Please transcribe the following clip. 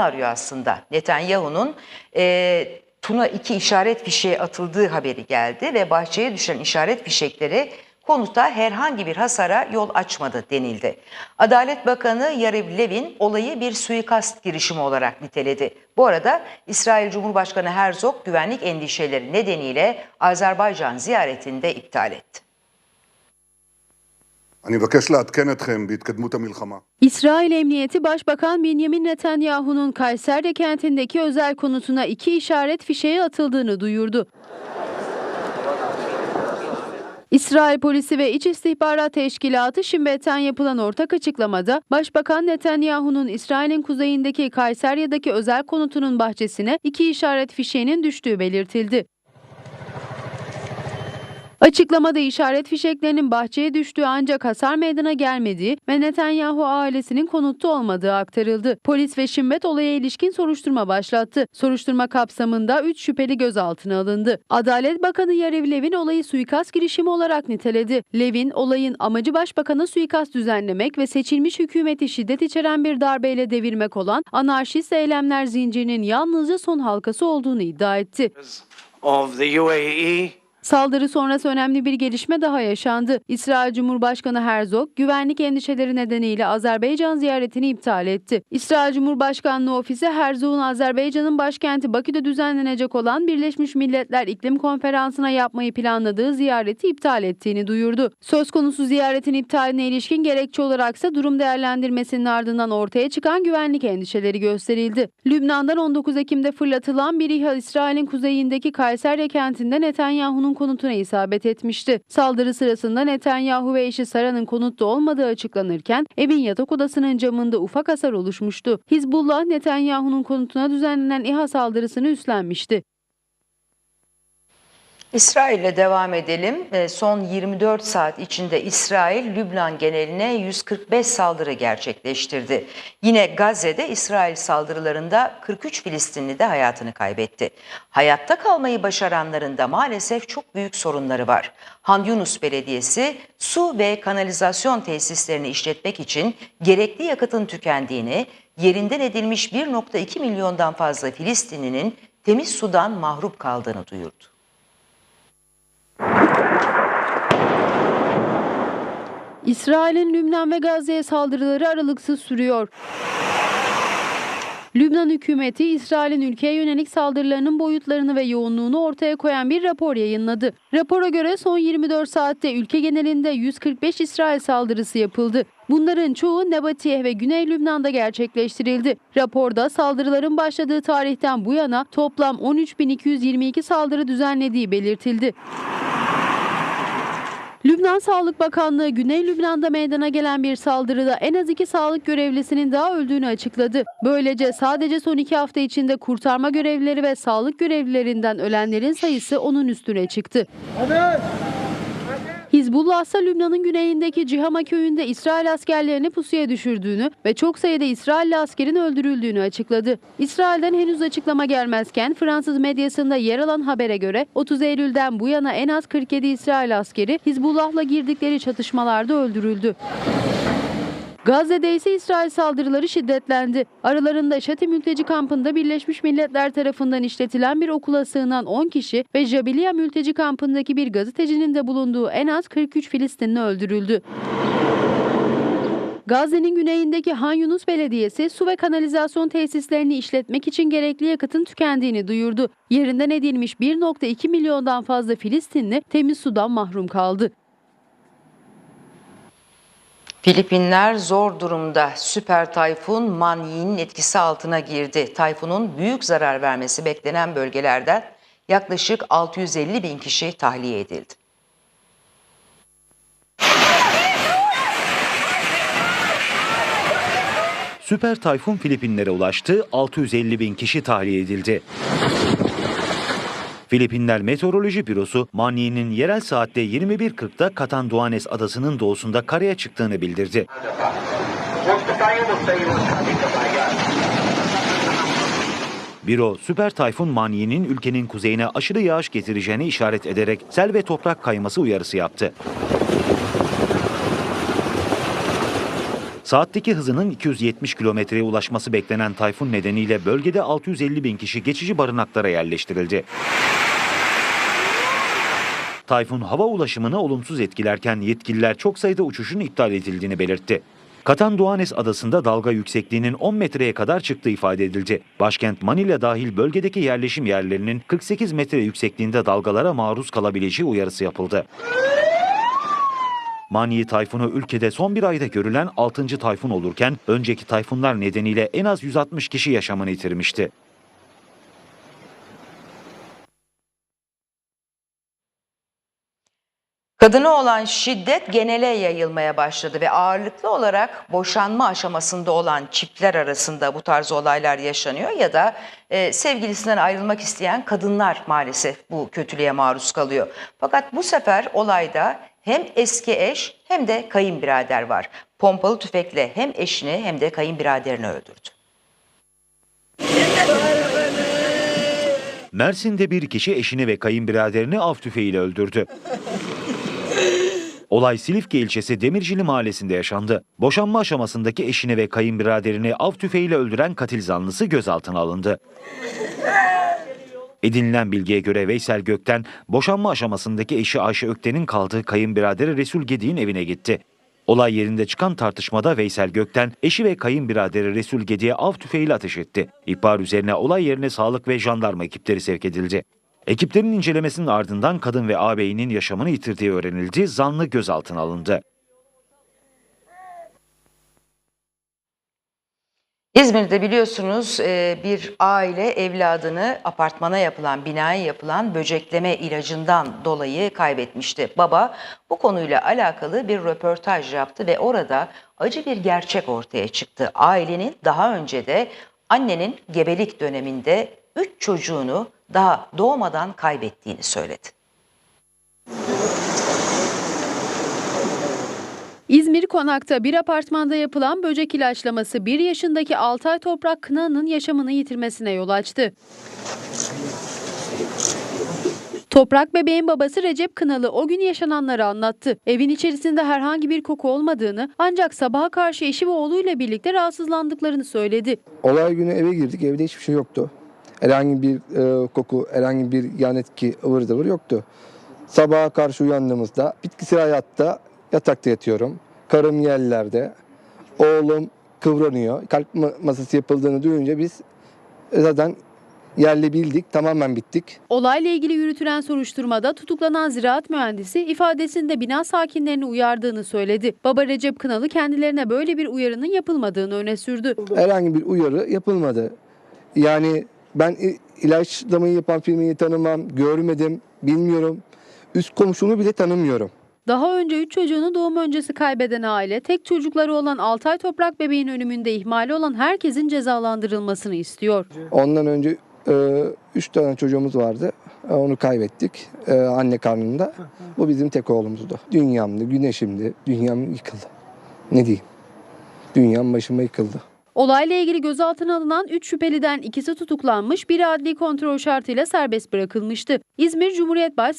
arıyor aslında. Netanyahu'nun e, Tuna 2 işaret fişeği atıldığı haberi geldi ve bahçeye düşen işaret fişekleri konuta herhangi bir hasara yol açmadı denildi. Adalet Bakanı Yariv Levin olayı bir suikast girişimi olarak niteledi. Bu arada İsrail Cumhurbaşkanı Herzog güvenlik endişeleri nedeniyle Azerbaycan ziyaretini de iptal etti. אני מבקש לעדכן אתכם בהתקדמות המלחמה. İsrail Emniyeti Başbakan Benjamin Netanyahu'nun Kayseri kentindeki özel konutuna iki işaret fişeği atıldığını duyurdu. İsrail polisi ve İç İstihbarat Teşkilatı Şimbet'ten yapılan ortak açıklamada Başbakan Netanyahu'nun İsrail'in kuzeyindeki Kayserya'daki özel konutunun bahçesine iki işaret fişeğinin düştüğü belirtildi. Açıklamada işaret fişeklerinin bahçeye düştüğü ancak hasar meydana gelmediği ve Netanyahu ailesinin konutta olmadığı aktarıldı. Polis ve Şimmet olaya ilişkin soruşturma başlattı. Soruşturma kapsamında 3 şüpheli gözaltına alındı. Adalet Bakanı Yariv Levin olayı suikast girişimi olarak niteledi. Levin olayın amacı başbakana suikast düzenlemek ve seçilmiş hükümeti şiddet içeren bir darbeyle devirmek olan anarşist eylemler zincirinin yalnızca son halkası olduğunu iddia etti. of the UAE Saldırı sonrası önemli bir gelişme daha yaşandı. İsrail Cumhurbaşkanı Herzog, güvenlik endişeleri nedeniyle Azerbaycan ziyaretini iptal etti. İsrail Cumhurbaşkanlığı ofisi Herzog'un Azerbaycan'ın başkenti Bakü'de düzenlenecek olan Birleşmiş Milletler İklim Konferansı'na yapmayı planladığı ziyareti iptal ettiğini duyurdu. Söz konusu ziyaretin iptaline ilişkin gerekçe olaraksa durum değerlendirmesinin ardından ortaya çıkan güvenlik endişeleri gösterildi. Lübnan'dan 19 Ekim'de fırlatılan bir İHA İsrail'in kuzeyindeki Kayseri kentinde Netanyahu'nun konutuna isabet etmişti. Saldırı sırasında Netanyahu ve eşi Sara'nın konutta olmadığı açıklanırken evin yatak odasının camında ufak hasar oluşmuştu. Hizbullah Netanyahu'nun konutuna düzenlenen İHA saldırısını üstlenmişti. İsrail'le devam edelim. E, Son 24 saat içinde İsrail, Lübnan geneline 145 saldırı gerçekleştirdi. Yine Gazze'de İsrail saldırılarında 43 Filistinli de hayatını kaybetti. Hayatta kalmayı başaranların da maalesef çok büyük sorunları var. Han Yunus Belediyesi su ve kanalizasyon tesislerini işletmek için gerekli yakıtın tükendiğini, yerinden edilmiş 1.2 milyondan fazla Filistinlinin temiz sudan mahrum kaldığını duyurdu. İsrail'in Lübnan ve Gazze'ye saldırıları aralıksız sürüyor. Lübnan hükümeti İsrail'in ülkeye yönelik saldırılarının boyutlarını ve yoğunluğunu ortaya koyan bir rapor yayınladı. Rapora göre son 24 saatte ülke genelinde 145 İsrail saldırısı yapıldı. Bunların çoğu Nebatiyeh ve Güney Lübnan'da gerçekleştirildi. Raporda saldırıların başladığı tarihten bu yana toplam 13.222 saldırı düzenlediği belirtildi. Lübnan Sağlık Bakanlığı Güney Lübnan'da meydana gelen bir saldırıda en az iki sağlık görevlisinin daha öldüğünü açıkladı. Böylece sadece son iki hafta içinde kurtarma görevlileri ve sağlık görevlilerinden ölenlerin sayısı onun üstüne çıktı. Hizbullah ise Lübnan'ın güneyindeki Cihama köyünde İsrail askerlerini pusuya düşürdüğünü ve çok sayıda İsrailli askerin öldürüldüğünü açıkladı. İsrail'den henüz açıklama gelmezken Fransız medyasında yer alan habere göre 30 Eylül'den bu yana en az 47 İsrail askeri Hizbullah'la girdikleri çatışmalarda öldürüldü. Gazze'de ise İsrail saldırıları şiddetlendi. Aralarında Şati mülteci kampında Birleşmiş Milletler tarafından işletilen bir okula sığınan 10 kişi ve Jabiliya mülteci kampındaki bir gazetecinin de bulunduğu en az 43 Filistinli öldürüldü. Gazze'nin güneyindeki Han Yunus Belediyesi su ve kanalizasyon tesislerini işletmek için gerekli yakıtın tükendiğini duyurdu. Yerinden edilmiş 1.2 milyondan fazla Filistinli temiz sudan mahrum kaldı. Filipinler zor durumda. Süper tayfun Manyi'nin etkisi altına girdi. Tayfunun büyük zarar vermesi beklenen bölgelerden yaklaşık 650 bin kişi tahliye edildi. Süper Tayfun Filipinlere ulaştı, 650 bin kişi tahliye edildi. Filipinler Meteoroloji Bürosu, Manyi'nin yerel saatte 21.40'da Catanduanes adasının doğusunda karaya çıktığını bildirdi. Büro, Süper Tayfun Manyi'nin ülkenin kuzeyine aşırı yağış getireceğini işaret ederek sel ve toprak kayması uyarısı yaptı. Saatteki hızının 270 kilometreye ulaşması beklenen tayfun nedeniyle bölgede 650 bin kişi geçici barınaklara yerleştirildi. Tayfun hava ulaşımını olumsuz etkilerken yetkililer çok sayıda uçuşun iptal edildiğini belirtti. Katanduanes adasında dalga yüksekliğinin 10 metreye kadar çıktığı ifade edildi. Başkent Manila dahil bölgedeki yerleşim yerlerinin 48 metre yüksekliğinde dalgalara maruz kalabileceği uyarısı yapıldı. Mani tayfunu ülkede son bir ayda görülen 6. tayfun olurken önceki tayfunlar nedeniyle en az 160 kişi yaşamını yitirmişti. Kadına olan şiddet genele yayılmaya başladı ve ağırlıklı olarak boşanma aşamasında olan çiftler arasında bu tarz olaylar yaşanıyor ya da e, sevgilisinden ayrılmak isteyen kadınlar maalesef bu kötülüğe maruz kalıyor. Fakat bu sefer olayda hem eski eş hem de kayınbirader var. Pompalı tüfekle hem eşini hem de kayınbiraderini öldürdü. Mersin'de bir kişi eşini ve kayınbiraderini av tüfeğiyle öldürdü. Olay Silifke ilçesi Demircili mahallesinde yaşandı. Boşanma aşamasındaki eşini ve kayınbiraderini av tüfeğiyle öldüren katil zanlısı gözaltına alındı. Edinilen bilgiye göre Veysel Gökten, boşanma aşamasındaki eşi Ayşe Ökten'in kaldığı kayınbiraderi Resul Gedi'nin evine gitti. Olay yerinde çıkan tartışmada Veysel Gökten, eşi ve kayınbiraderi Resul Gedi'ye av tüfeğiyle ateş etti. İhbar üzerine olay yerine sağlık ve jandarma ekipleri sevk edildi. Ekiplerin incelemesinin ardından kadın ve ağabeyinin yaşamını yitirdiği öğrenildi, zanlı gözaltına alındı. İzmir'de biliyorsunuz e, bir aile evladını apartmana yapılan, binaya yapılan böcekleme ilacından dolayı kaybetmişti. Baba bu konuyla alakalı bir röportaj yaptı ve orada acı bir gerçek ortaya çıktı. Ailenin daha önce de annenin gebelik döneminde 3 çocuğunu daha doğmadan kaybettiğini söyledi. İzmir Konak'ta bir apartmanda yapılan böcek ilaçlaması 1 yaşındaki Altay Toprak Kınan'ın yaşamını yitirmesine yol açtı. Toprak bebeğin babası Recep Kınalı o gün yaşananları anlattı. Evin içerisinde herhangi bir koku olmadığını ancak sabaha karşı eşi ve oğluyla birlikte rahatsızlandıklarını söyledi. Olay günü eve girdik. Evde hiçbir şey yoktu. Herhangi bir e, koku, herhangi bir yan etki, ıvır zıvır yoktu. Sabaha karşı uyandığımızda bitkisel hayatta yatakta yatıyorum. Karım yerlerde. Oğlum kıvranıyor. Kalp ma- masası yapıldığını duyunca biz zaten yerle bildik. Tamamen bittik. Olayla ilgili yürütülen soruşturmada tutuklanan ziraat mühendisi ifadesinde bina sakinlerini uyardığını söyledi. Baba Recep Kınalı kendilerine böyle bir uyarının yapılmadığını öne sürdü. Herhangi bir uyarı yapılmadı. Yani ben ilaçlamayı yapan firmayı tanımam, görmedim, bilmiyorum. Üst komşumu bile tanımıyorum. Daha önce 3 çocuğunu doğum öncesi kaybeden aile tek çocukları olan Altay Toprak bebeğin ölümünde ihmali olan herkesin cezalandırılmasını istiyor. Ondan önce e, üç tane çocuğumuz vardı. E, onu kaybettik e, anne karnında. Bu bizim tek oğlumuzdu. Dünyamdı, güneşimdi. Dünyam yıkıldı. Ne diyeyim? Dünyam başıma yıkıldı. Olayla ilgili gözaltına alınan 3 şüpheliden ikisi tutuklanmış, biri adli kontrol şartıyla serbest bırakılmıştı. İzmir Cumhuriyet Başsavcılığı